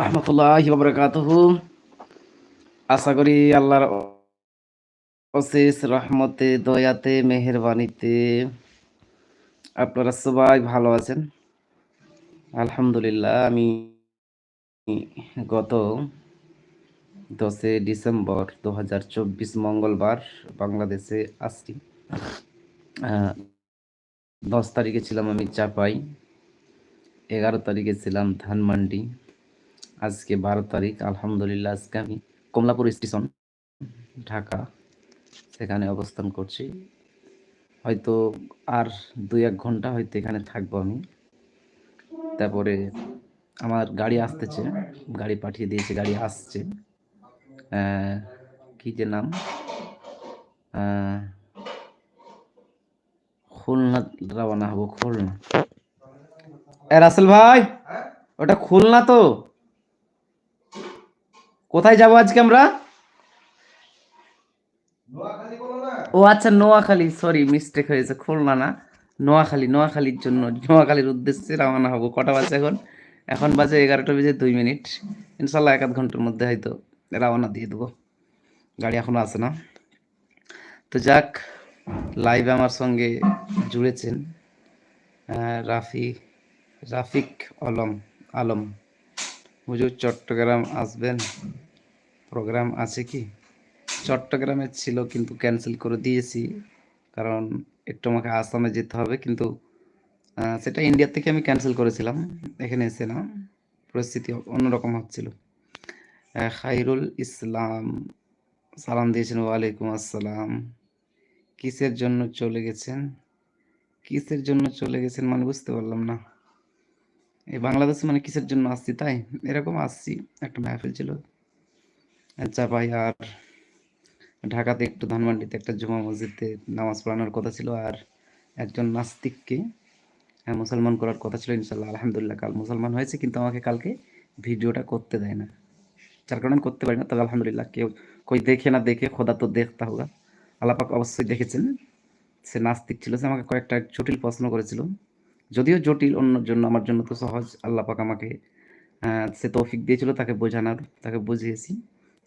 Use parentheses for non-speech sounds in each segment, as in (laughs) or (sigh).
রহমতুল্লাহ আশা করি আল্লাহর অশেষ রহমতে, দয়াতে, মেহরবানিতে আপনারা সবাই ভালো আছেন। আলহামদুলিল্লাহ, আমি গত দশে ডিসেম্বর দু হাজার চব্বিশ মঙ্গলবার বাংলাদেশে আসছি। দশ তারিখে ছিলাম আমি চাপাই, এগারো তারিখে ছিলাম ধানমান্ডি। আজকে বারো তারিখ, আলহামদুলিল্লাহ আজকে আমি কমলাপুর স্টেশন, ঢাকা, সেখানে অবস্থান করছি। হয়তো আর দুই এক ঘণ্টা হয়তো এখানে থাকব আমি। তারপরে আমার গাড়ি আসতেছে, গাড়ি পাঠিয়ে দিয়েছে, গাড়ি আসছে। কি যে নাম? খুলনা রওনা হব, খুলনা। রাসেল ভাই, ওটা খুলনা তো? কোথায় যাব আজকে আমরা? ও আচ্ছা নোয়াখালী। সরি মিস্টেক হয়েছে খুলনা না। নোয়াখালী নোয়াখালীর জন্য নোয়াখালীর উদ্দেশ্যে রওনা হব। কটা বাজে এখন? এখন বাজে এগারোটা বেজে দুই মিনিট। ইনশাল্লাহ এক আধ ঘণ্টার মধ্যে হয়তো রওনা দিয়ে দেবো। গাড়ি এখনও আসে না? তো যাক লাইভে আমার সঙ্গে জুড়েছেন রাফি রাফিক আলম আলম। হুজুর চট্টগ্রাম আসবেন। প্রোগ্রাম আছে কি? চট্টগ্রামে ছিল কিন্তু ক্যান্সেল করে দিয়েছি। কারণ একটু আমাকে আসামে যেতে হবে কিন্তু সেটা ইন্ডিয়া থেকে আমি ক্যান্সেল করেছিলাম। এখানে এসে না পরিস্থিতি অন্যরকম হচ্ছিল। খাইরুল ইসলাম সালাম দিয়েছেন, ওয়ালাইকুম আসসালাম। কিসের জন্য চলে গেছেন? কিসের জন্য চলে গেছেন মানে বুঝতে পারলাম না। এই বাংলাদেশে মানে কিসের জন্য আসছি তাই? এরকম আসছি, একটা মাহফিল ছিল। আচ্ছা ভাই, আর ঢাকাতে একটু ধানমান্ডিতে একটা জুমা মসজিদে নামাজ পড়ানোর কথা ছিল, আর একজন নাস্তিককে হ্যাঁ মুসলমান করার কথা ছিল ইনশাল্লাহ আলহামদুলিল্লাহ, কাল মুসলমান হয়েছে, কিন্তু আমাকে কালকে ভিডিওটা করতে দেয় না। যার কারণে করতে পারি না, তবে আলহামদুলিল্লাহ, কেউ কই দেখে না দেখে, খোদা তো দেখতে হোগা আল্লাপাক অবশ্যই দেখেছেন, সে নাস্তিক ছিল, সে আমাকে কয়েকটা জটিল প্রশ্ন করেছিল। যদিও জটিল, অন্যর জন্য, আমার জন্য তো সহজ, আল্লাপাক আমাকে সে তৌফিক দিয়েছিল, তাকে বোঝানোর, তাকে বুঝিয়েছি।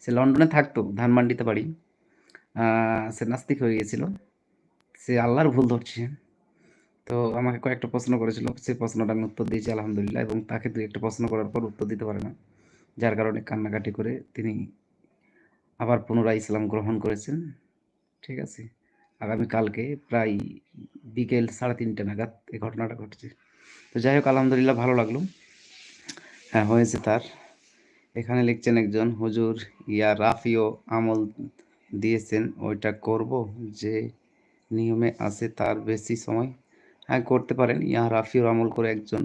সে লন্ডনে থাকতো, ধানমান্ডিতে বাড়ি। সে নাস্তিক হয়ে গিয়েছিল। সে আল্লাহর ভুল ধরছে। তো আমাকে কয়েকটা প্রশ্ন করেছিল। সেই প্রশ্নটা আমি উত্তর দিয়েছি, আলহামদুলিল্লাহ, এবং তাকে দুই একটা প্রশ্ন করার পর উত্তর দিতে পারে না। যার কারণে কান্নাকাটি করে তিনি আবার পুনরায় ইসলাম গ্রহণ করেছেন। ঠিক আছে? আগামীকালকে প্রায় বিকেল সাড়ে তিনটে নাগাদ এই ঘটনাটা ঘটছে। তো যাই হোক, আলহামদুলিল্লাহ, ভালো লাগল। হ্যাঁ হয়েছে তার। এখানে লিখছেন একজন, হুজুর, ইয়া রাফিও আমল দিয়েছেন, ওইটা করব যে নিয়মে আছে তার বেশি সময়। হ্যাঁ করতে পারেন। ইয়া রাফিও আমল করে একজন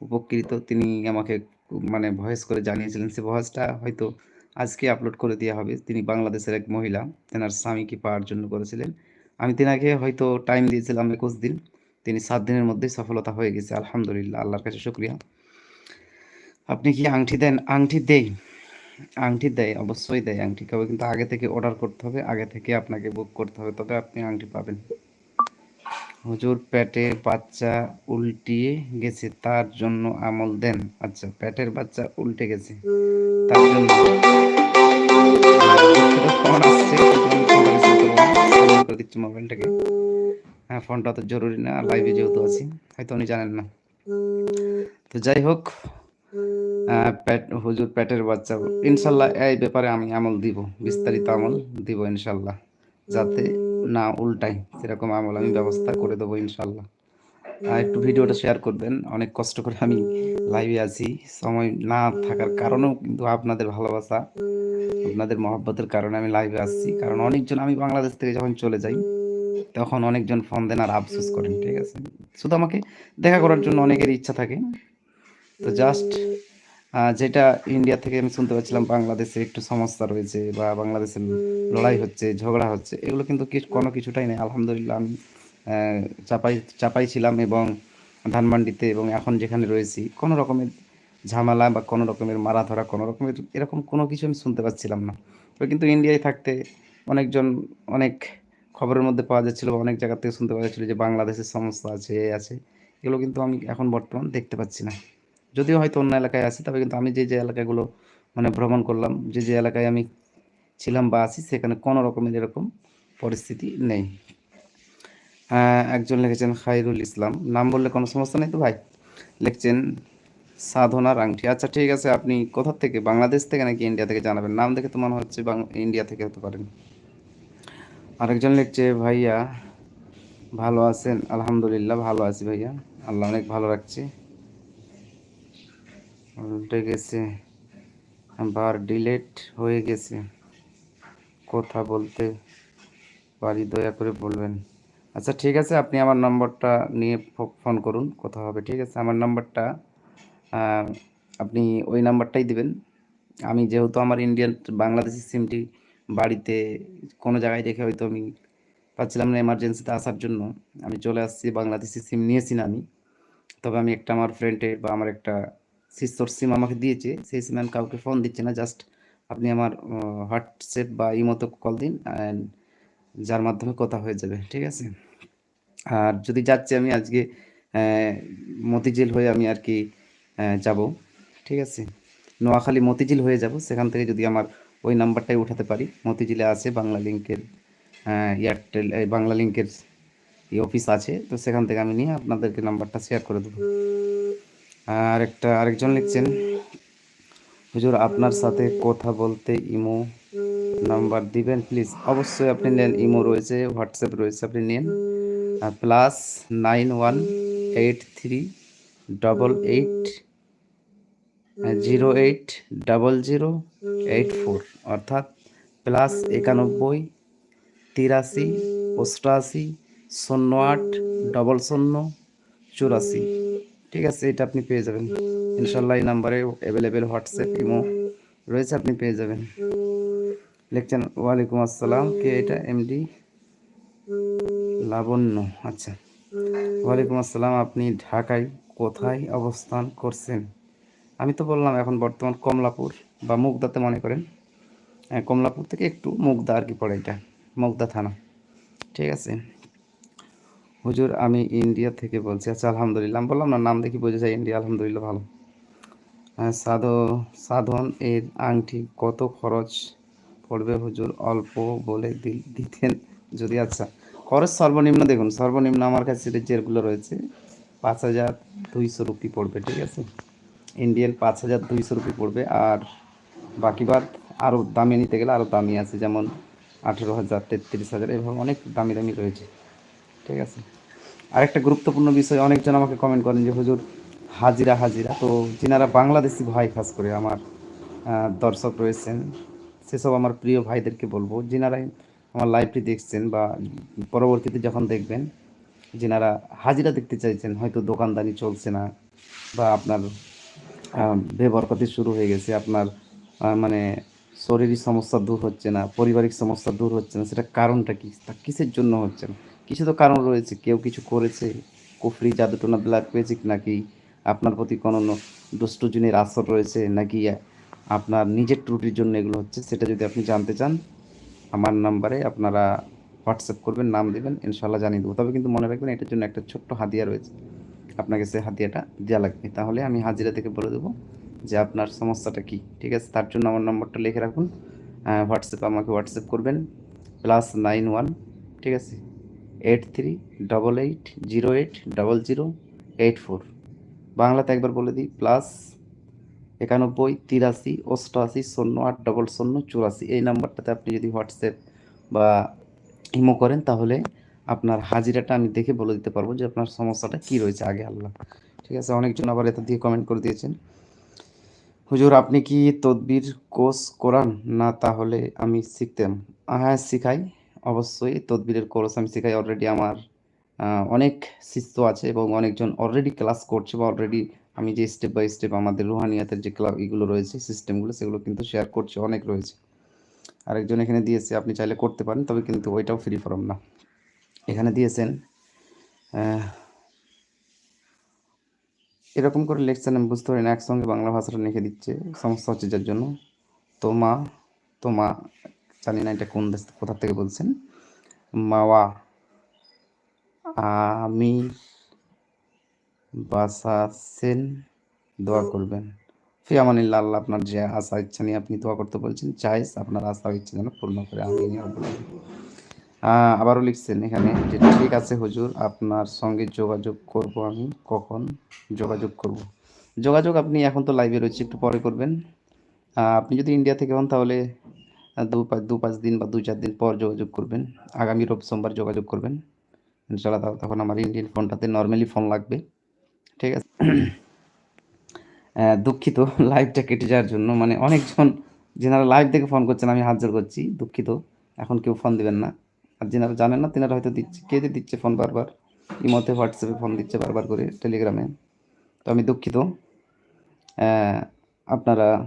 উপকৃত, তিনি আমাকে মানে ভয়েস করে জানিয়েছিলেন, সে ভয়েসটা হয়তো আজকে আপলোড করে দেওয়া হবে। তিনি বাংলাদেশের এক মহিলা, তেনার স্বামীকে পাওয়ার জন্য করেছিলেন। আমি তেনাকে হয়তো টাইম দিয়েছিলাম একুশ দিন। তিনি সাত দিনের মধ্যেই সফলতা হয়ে গেছে, আলহামদুলিল্লাহ, আল্লাহর কাছে শুক্রিয়া। আপনি কি আংটি দেন? আংটি দেই। আংটি দেয় অবশ্যই দেয় আংটি। কবে কিন্তু আগে থেকে অর্ডার করতে হবে, আগে থেকে আপনাকে বুক করতে হবে, তবে আপনি আংটি পাবেন। হুজুর, পেটে বাচ্চা উল্টিয়ে গেছে, তার জন্য আমল দেন। আচ্ছা পেটের বাচ্চা উল্টে গেছে, তার জন্য দিচ্ছি মোবাইলটাকে। হ্যাঁ ফোনটা তো জরুরি না লাইভে যেহেতু আছি, হয়তো উনি জানেন না। তো যাই হোক পেট, হুজুর পেটের বাচ্চা। ইনশাল্লাহ এই ব্যাপারে আমি আমল দিব, বিস্তারিত আমল দিব ইনশাল্লাহ, যাতে না উল্টাই সেরকম আমল আমি ব্যবস্থা করে দেবো ইনশাল্লাহ। একটু ভিডিওটা শেয়ার করবেন, অনেক কষ্ট করে আমি লাইভে আছি। সময় না থাকার কারণেও কিন্তু আপনাদের ভালোবাসা, আপনাদের মহব্বতের কারণে আমি লাইভে আসছি। কারণ অনেকজন, আমি বাংলাদেশ থেকে যখন চলে যাই, তখন অনেকজন ফোন দেন আর আফসোস করেন, ঠিক আছে? শুধু আমাকে দেখা করার জন্য অনেকের ইচ্ছা থাকে। তো জাস্ট যেটা ইন্ডিয়া থেকে আমি শুনতে পাচ্ছিলাম বাংলাদেশে একটু সমস্যা রয়েছে বা বাংলাদেশের লড়াই হচ্ছে, ঝগড়া হচ্ছে, এগুলো কিন্তু কোনো কিছুটাই নেই। আলহামদুলিল্লাহ আমি চাপাই চাপাই ছিলাম এবং ধানমান্ডিতে এবং এখন যেখানে রয়েছি, কোনো রকমের ঝামেলা বা কোনো রকমের মারা ধরা কোনো রকমের এরকম কোনো কিছু আমি শুনতে পাচ্ছিলাম না। তবে কিন্তু ইন্ডিয়ায় থাকতে অনেকজন অনেক খবরের মধ্যে পাওয়া যাচ্ছিল অনেক জায়গা থেকে শুনতে পাওয়া যাচ্ছিল যে বাংলাদেশের সমস্যা আছে, এ আছে। এগুলো কিন্তু আমি এখন বর্তমান দেখতে পাচ্ছি না। যদিও হয়তো অন্য এলাকায় আছি, তবে কিন্তু আমি যে যে এলাকাগুলো মানে ভ্রমণ করলাম, যে যে এলাকায় আমি ছিলাম বা আছি, সেখানে কোনো রকমের এরকম পরিস্থিতি নেই। একজন লিখেছেন খাইরুল ইসলাম। নাম বললে কোনো সমস্যা নেই তো ভাই? লিখছেন সাধনার আংটি আচ্ছা ঠিক আছে, আপনি কোথা থেকে? বাংলাদেশ থেকে নাকি ইন্ডিয়া থেকে জানাবেন? নাম দেখে তো মনে হচ্ছে ইন্ডিয়া থেকে হতে পারেন। আরেকজন লিখছে, ভাইয়া, ভালো আছেন? আলহামদুলিল্লাহ, ভালো আছি ভাইয়া। আল্লাহ অনেক ভালো রাখছে। উল্টে গেছে। আবার ডিলেট হয়ে গেছে। কথা বলতে পারি, দয়া করে বলবেন। আচ্ছা ঠিক আছে, আপনি আমার নম্বরটা নিয়ে ফোন করুন, কথা হবে, ঠিক আছে? আমার নাম্বারটা আপনি ওই নাম্বারটাই দিবেন। আমি যেহেতু আমার ইন্ডিয়ান বাংলাদেশি সিমটি বাড়িতে কোনো জায়গায় রেখে হয়তো আমি পাচ্ছিলাম না এমার্জেন্সিতে আসার জন্য, আমি চলে আসছি, বাংলাদেশি সিম নিয়েছি না আমি। তবে আমি একটা আমার ফ্রেন্ডের বা আমার একটা সিস্টর সিম আমাকে দিয়েছে, সেই সিম আমি কাউকে ফোন দিচ্ছে না জাস্ট আপনি আমার হোয়াটসঅ্যাপ বা ইমোতে কল দিন অ্যান্ড যার মাধ্যমে কথা হয়ে যাবে, ঠিক আছে? আর যদি যাচ্ছি আমি আজকে মতিঝিল হয়ে আমি আর কি যাব, ঠিক আছে? নোয়াখালী মতিঝিল হয়ে যাব, সেখান থেকে যদি আমার ওই নাম্বারটাই উঠাতে পারি, মতিঝিলে আছে বাংলা লিঙ্কের এয়ারটেল বাংলা লিঙ্কের অফিস আছে, তো সেখান থেকে আমি নিয়ে আপনাদেরকে নাম্বারটা শেয়ার করে দেবো। আর একটা আরেকজন লিখছেন, হুজুর, আপনার সাথে কথা বলতে ইমো নাম্বার দিবেন, প্লিজ? অবশ্যই আপনি নেন, ইমো রয়েছে, হোয়াটসঅ্যাপ রয়েছে, আপনি নেন। Plus nine one eight three double eight zero eight double zero eight four, অর্থাৎ প্লাস একানব্বই তিরাশি, অষ্টআশি, শূন্য আট, ডবল শূন্য, চুরাশি। ঠিক আছে এটা আপনি পেয়ে যাবেন। ইনশাল্লাহ এই নাম্বারে অ্যাভেলেবেল হোয়াটসঅ্যাপ ইমো রয়েছে আপনি পেয়ে যাবেন। লিখছেন ওয়ালাইকুম আসসালাম কে এটা? এমডি? লাবণ্য আচ্ছা। ওয়ালাইকুম আসসালাম আপনি ঢাকায় কোথায় অবস্থান করছেন? আমি তো বললাম এখন বর্তমান কমলাপুর বা মুগদাতে মনে করেন। হ্যাঁ, কমলাপুর থেকে একটু মুগদা আর কি পড়ে এটা মুগদা থানা। ঠিক আছে। হুজুর আমি ইন্ডিয়া থেকে বলছি। আচ্ছা আলহামদুলিল্লাহ। আমি বললাম না নাম দেখি বোঝা যায় ইন্ডিয়া আলহামদুলিল্লাহ ভালো। হ্যাঁ, সাধ সাধন এর আংটি কত খরচ পড়বে হুজুর? অল্প বলে দিতেন যদি। আচ্ছা খরচ সর্বনিম্ন দেখুন সর্বনিম্ন আমার কাছে যেগুলো রয়েছে পাঁচ হাজার দুইশো রুপি পড়বে ঠিক আছে? ইন্ডিয়ান পাঁচ হাজার দুইশো রুপি পড়বে আর বাকি বাদ আরও দামি নিতে গেলে আরও দামি আছে যেমন আঠেরো হাজার তেত্রিশ হাজার এভাবে অনেক দামি দামি রয়েছে ঠিক আছে? আরেকটা গুরুত্বপূর্ণ বিষয়, অনেকজন আমাকে কমেন্ট করেন যে, হুজুর, হাজিরা হাজিরা। তো যিনারা বাংলাদেশি ভাই খাস করে আমার দর্শক রয়েছেন, সেসব আমার প্রিয় ভাইদেরকে বলব, যিনারাই আমার লাইভটি দেখছেন বা পরবর্তীতে যখন দেখবেন, যিনারা হাজিরা দেখতে চাইছেন, হয়তো দোকানদানি চলছে না বা আপনার বেবরকতি শুরু হয়ে গেছে, আপনার মানে শরীরী সমস্যা দূর হচ্ছে না, পারিবারিক সমস্যা দূর হচ্ছে না সেটা কারণটা কি? তা কিসের জন্য হচ্ছে না? কিছু তো কারণ রয়েছে, কেউ কিছু করেছে, কুফরি, জাদুটোনা ব্ল্যাক ম্যাজিক নাকি আপনার প্রতি কোনো ন- দুষ্টু জিনের আসর রয়েছে, নাকি আপনার নিজের ত্রুটির জন্য এগুলো হচ্ছে, সেটা যদি আপনি জানতে চান, আমার নাম্বারে আপনারা হোয়াটসঅ্যাপ করবেন, নাম দেবেন ইনশাল্লাহ জানিয়ে দেবো। তবে কিন্তু মনে রাখবেন, এটার জন্য একটা ছোট্ট হাদিয়া রয়েছে। আপনাকে সেই হাদিয়াটা দেওয়া লাগবে। তাহলে আমি হাজিরা থেকে বলে দেবো যে আপনার সমস্যাটা কি, ঠিক আছে? তার জন্য আমার নম্বরটা লিখে রাখুন। হোয়াটসঅ্যাপে আমাকে হোয়াটসঅ্যাপ করবেন প্লাস নাইন ওয়ান ঠিক আছে? Eight three double eight zero eight double zero eight four বাংলাতে একবার বলে দিই প্লাস একানব্বই, তিরাশি, অষ্টআশি, শূন্য আট ডবল শূন্য, চুরাশি। এই নাম্বারটাতে আপনি যদি হোয়াটসঅ্যাপ বা ইমো করেন, তাহলে আপনার হাজিরাটা আমি দেখে বলে দিতে পারব যে আপনার সমস্যাটা কি রয়েছে আগে আল্লাহ। ঠিক আছে, অনেকজন আবার এত দিয়ে কমেন্ট করে দিয়েছেন। হুজুর, আপনি কি তদবির কোর্স করান? না, তাহলে আমি শিখতাম। হ্যাঁ শিখাই। অবশ্যই তদবিরের কোর্স আমি শিখাই অলরেডি আমার অনেক শিষ্য আছে এবং অনেকজন অলরেডি ক্লাস করছে বা অলরেডি আমি যে স্টেপ বাই স্টেপ আমাদের রুহানিয়াতের যে ক্লাব এগুলো রয়েছে সিস্টেমগুলো সেগুলো কিন্তু শেয়ার করছে, অনেক রয়েছে। আরেকজন এখানে দিয়েছে, আপনি চাইলে করতে পারেন, তবে কিন্তু ওইটাও ফ্রি ফর্ম না। এখানে দিয়েছেন এরকম করে লিখছেন আমি বুঝতে পারি না একসঙ্গে বাংলা ভাষাটা লিখে দিচ্ছে, সমস্যা হচ্ছে যার জন্য। তোমা তোমা জানি না এটা কোন দেশ কোথা থেকে বলছেন। মাওয়া আমি বাসাসেন দোয়া করবেন। ফি আমানিল্লাহ আল্লাহ আপনার যে আশা ইচ্ছা নিয়ে আপনি দোয়া করতে বলছেন চাইস আপনার আশা ইচ্ছা যেন পূর্ণ করে আমি আবারও লিখছেন এখানে যে ঠিক আছে হুজুর আপনার সঙ্গে যোগাযোগ করব আমি কখন যোগাযোগ করব? যোগাযোগ আপনি এখন তো লাইভে রয়েছে একটু পরে করবেন। আপনি যদি ইন্ডিয়া থেকে হন তাহলে দু পাঁচ দু পাঁচ দিন বা দু চার দিন পর যোগাযোগ করবেন। আগামী রোব সোমবার যোগাযোগ করবেন। ইনশাল্লাহ তখন আমার ইন্ডিয়ান ফোনটাতে নর্মালি ফোন লাগবে। ঠিক আছে? (clears throat) দুঃখিত (laughs) লাইভটা কেটে যাওয়ার জন্য। মানে অনেকজন যেনারা লাইভ থেকে ফোন করছেন, আমি হাত জোর করছি। দুঃখিত। এখন কেউ ফোন দিবেন না। আর যেনারা জানেন না, তেনারা হয়তো দিচ্ছে। কে যে দিচ্ছে ফোন বারবার? ইমোতে, হোয়াটসঅ্যাপে ফোন দিচ্ছে বারবার করে, টেলিগ্রামে। তো আমি দুঃখিত। আপনারা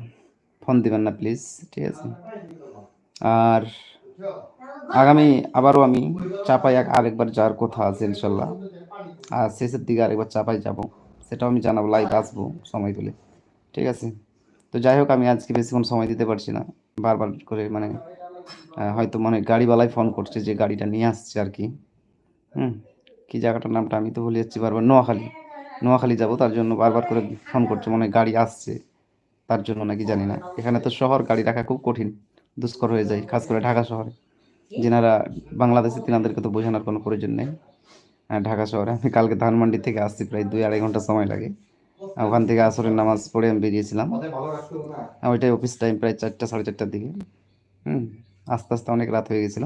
ফোন দিবেন না, প্লিজ। ঠিক আছে? আর আগামী আবারও আমি চাপাই আরেকবার যাওয়ার কথা আছে, ইনশাল্লাহ। আর শেষের দিকে আরেকবার চাপাই যাব, সেটাও আমি জানাব লাইভ আসব সময় পেলে। ঠিক আছে? তো যাই হোক, আমি আজকে বেশিক্ষণ সময় দিতে পারছি না। বারবার করে মানে হয়তো মানে গাড়িওয়ালাই ফোন করছে যে গাড়িটা নিয়ে আসছে আর কি। হুম, কী জায়গাটার নামটা আমি তো ভুলে যাচ্ছি বারবার, নোয়াখালী। নোয়াখালী যাব, তার জন্য বারবার করে ফোন করছে, মনে গাড়ি আসছে। তার জন্য নাকি জানি না। এখানে তো শহর, গাড়ি রাখা খুব কঠিন। দুষ্কর হয়ে যায় খাস করে ঢাকা শহরে। যেনারা বাংলাদেশে তিনাদেরকে তো বোঝানোর কোনো প্রয়োজন নেই। হ্যাঁ, ঢাকা শহরে। আমি কালকে ধানমান্ডি থেকে আসছি প্রায় দুই আড়াই ঘণ্টা সময় লাগে। ওখান থেকে আসরের নামাজ পড়ে আমি বেরিয়েছিলাম। আর ওইটাই অফিস টাইম প্রায় চারটা সাড়ে চারটার দিকে। হুম আস্তে আস্তে অনেক রাত হয়ে গেছিল।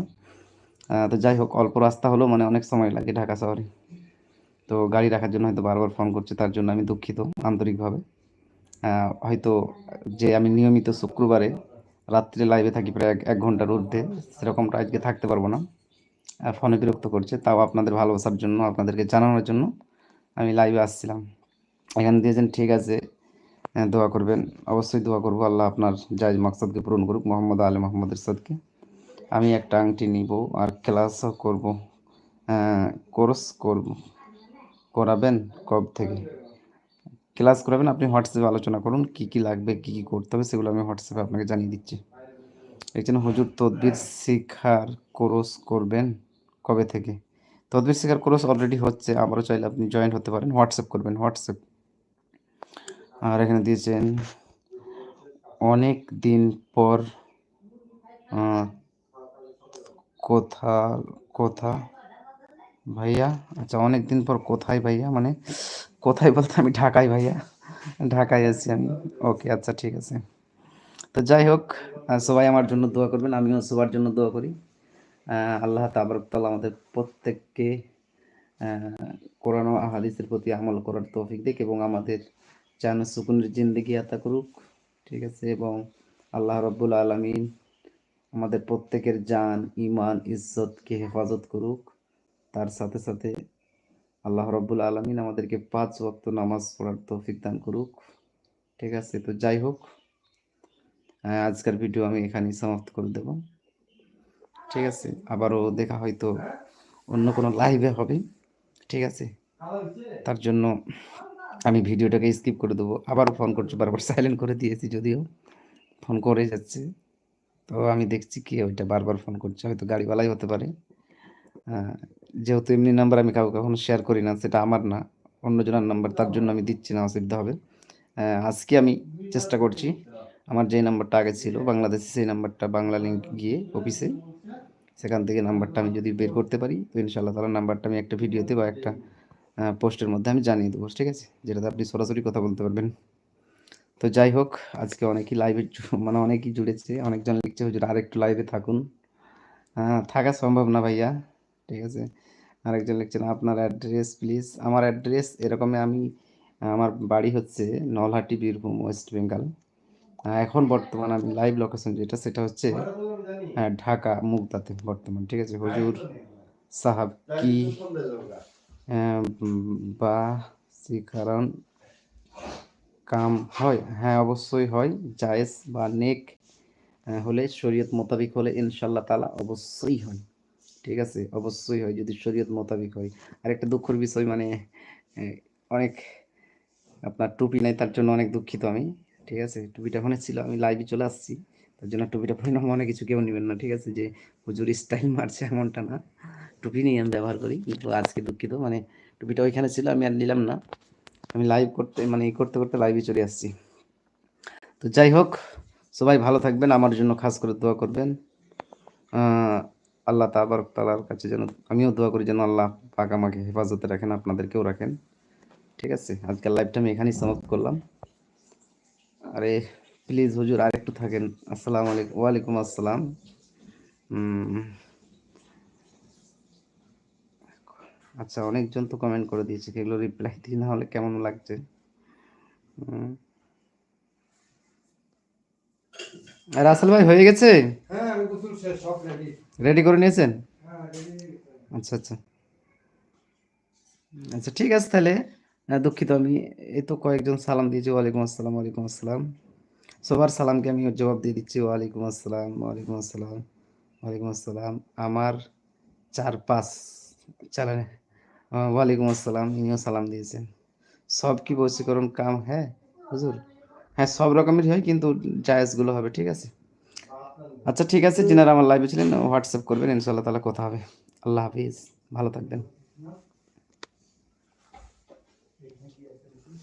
তো যাই হোক অল্প রাস্তা হলেও মানে অনেক সময় লাগে ঢাকা শহরে। তো গাড়ি রাখার জন্য হয়তো বারবার ফোন করছে তার জন্য আমি দুঃখিত আন্তরিকভাবে। হয়তো যে আমি নিয়মিত শুক্রবারে রাত্রে লাইভে থাকি প্রায় এক- ঘণ্টার ঊর্ধ্বে সেরকমটা আজকে থাকতে পারব না। ফোনে বিরক্ত করছে তাও আপনাদের ভালোবাসার জন্য আপনাদেরকে জানানোর জন্য আমি লাইভে আসছিলাম। এখানে দিয়েছেন ঠিক আছে হ্যাঁ, দোয়া করবেন অবশ্যই দোয়া করব আল্লাহ আপনার জায়জ মাকসাদকে পূরণ করুক মোহাম্মদ আলী মোহাম্মদের সাদকে আমি একটা আংটি নিব আর ক্লাসও করব কোর্স করব করাবেন কব থেকে? ক্লাস করাবেন, আপনি হোয়াটসঅ্যাপে আলোচনা করুন, কি কি লাগবে, কি কি করতে হবে, সেগুলো আমি হোয়াটসঅ্যাপে আপনাকে জানিয়ে দিচ্ছি। একজন হুজুর তদবির শিখার কোর্স করবেন কবে থেকে? তদবির শিখার কোর্স অলরেডি হচ্ছে, আবারও চাইলে আপনি জয়েন হতে পারেন, হোয়াটসঅ্যাপ করবেন, হোয়াটসঅ্যাপ। আর এখানে দিয়েছেন, অনেক দিন পর কোথা কোথা, ভাইয়া? আচ্ছা অনেক দিন পর কোথায় ভাইয়া? মানে কোথায় বলতে আমি ঢাকায় ভাইয়া? ঢাকায় আছি আমি। ওকে আচ্ছা ঠিক আছে। তো যাই হোক সবাই আমার জন্য দোয়া করবেন, আমিও সবার জন্য দোয়া করি। আল্লাহ তাবারকতাল আমাদের প্রত্যেককে কোরআন ও হাদিসের প্রতি আমল করার তৌফিক দিক এবং আমাদের চান সুকুনের জিন্দগি আতা করুক, ঠিক আছে? এবং আল্লাহ রব্বুল আলমিন আমাদের প্রত্যেকের জান ইমান ইজ্জতকে হেফাজত করুক। তার সাথে সাথে আল্লাহ রব্বুল আলমিন আমাদেরকে পাঁচ ওয়াক্ত নামাজ পড়ার তৌফিক দান করুক। ঠিক আছে, তো যাই হোক আজকের ভিডিও আমি এখানেই সমাপ্ত করে দেব। ঠিক আছে, আবারও দেখা হয়তো অন্য কোনো লাইভে হবে। ঠিক আছে, তার জন্য আমি ভিডিওটাকে স্কিপ করে দেবো। আবারও ফোন করছি, বারবার সাইলেন্ট করে দিয়েছি যদিও ফোন করে যাচ্ছে। তো আমি দেখছি কি, ওইটা বারবার ফোন করছে, হয়তো গাড়িওয়ালাই হতে পারে। যেহেতু এমনি নাম্বার আমি কাউকে কখনো শেয়ার করি না সেটা আমার না। অন্যজনের নাম্বার তার জন্য আমি দিচ্ছি না অসুবিধা হবে। আজকে আমি চেষ্টা করছি আমার যে নাম্বারটা আগে ছিল বাংলাদেশে সেই নাম্বারটা বাংলা লিঙ্ক গিয়ে অফিসে সেখান থেকে নাম্বারটা আমি যদি বের করতে পারি তো ইনশাল্লাহ তাহলে নাম্বারটা আমি একটা ভিডিওতে বা একটা পোস্টের মধ্যে আমি জানিয়ে দেবো ঠিক আছে? যেটাতে আপনি সরাসরি কথা বলতে পারবেন। তো যাই হোক আজকে অনেকেই লাইভে মানে অনেকেই জুড়েছে অনেকজন লিখছে হুজুর আর একটু লাইভে থাকুন থাকা সম্ভব না ভাইয়া। ঠিক আছে? আরেকজন লিখছেন আপনার অ্যাড্রেস প্লিজ আমার অ্যাড্রেস এরকমই আমি আমার বাড়ি হচ্ছে নলহাটি বীরভূম ওয়েস্ট বেঙ্গল। এখন বর্তমান আমি লাইভ লোকেশন যেটা সেটা হচ্ছে হ্যাঁ, ঢাকা মুগদাতে বর্তমান ঠিক আছে? হুজুর সাহাব কি বা শিকারণ কাম হয়? হ্যাঁ অবশ্যই হয় জায়েজ বা নেক হলে শরীয়ত মোতাবিক হলে ইনশাল্লাহ তালা অবশ্যই হয়। ঠিক আছে? অবশ্যই হয় যদি শরীয়ত মোতাবিক হয়। আর একটা দুঃখের বিষয় মানে অনেক আপনার টুপি নাই, তার জন্য অনেক দুঃখিত আমি, ঠিক আছে? টুপিটা ওখানে ছিল, আমি লাইভে চলে আসছি, তার জন্য টুপিটা পরে না মনে কিছু কেউ নেবেন না, ঠিক আছে? যে হুজুর স্টাইল মারছে এমনটা না। টুপি নিয়ে আমি ব্যবহার করি, কিন্তু আজকে দুঃখিত মানে টুপিটা ওইখানে ছিল, আমি আর নিলাম না। আমি লাইভ করতে মানে ই করতে করতে লাইভে চলে আসছি। তো যাই হোক, সবাই ভালো থাকবেন, আমার জন্য খাস করে দোয়া করবেন। আল্লাহ তাবার তালার কাছে যেন আমিও দোয়া করি যেন আল্লাহ পাক আমাকে হেফাজতে রাখেন, আপনাদেরকেও রাখেন। ঠিক আছে, আজকের লাইভটা আমি এখানেই সমাপ্ত করলাম। আরে প্লিজ হুজুর আর একটু থাকেন। আসসালামু আলাইকুম, ওয়ালাইকুম আসসালাম। আচ্ছা অনেকজন তো কমেন্ট করে দিয়েছে, এগুলো রিপ্লাই দিই, না হলে কেমন লাগছে? আসল ভাই হয়ে গেছে? হ্যাঁ আমি গোসল শেষ সব রেডি রেডি করে নিয়েছেন? হ্যাঁ রেডি আচ্ছা আচ্ছা। আচ্ছা ঠিক আছে তাহলে। আহ, দুঃখিত আমি এই তো কয়েকজন সালাম দিয়েছি। ওয়ালাইকুম আসসালাম ওয়ালাইকুম আসসালাম। সবার সালামকে আমি জবাব দিয়ে দিচ্ছি। ওয়ালাইকুম আসসালাম ওয়ালাইকুম আসসালাম ওয়ালাইকুম আসসালাম। আমার চার পাঁচ চার ওয়ালাইকুম আসসালাম ইনিও সালাম দিয়েছেন। সব কি বশীকরণ কাম হ্যাঁ হুজুর? হ্যাঁ সব রকমেরই হয়, কিন্তু জায়েজগুলো হবে, ঠিক আছে? আচ্ছা ঠিক আছে, যিনারা আমার লাইভে ছিলেন হোয়াটসঅ্যাপ করবেন ইনশাল্লাহ তাহলে কথা হবে। আল্লাহ হাফিজ, ভালো থাকবেন।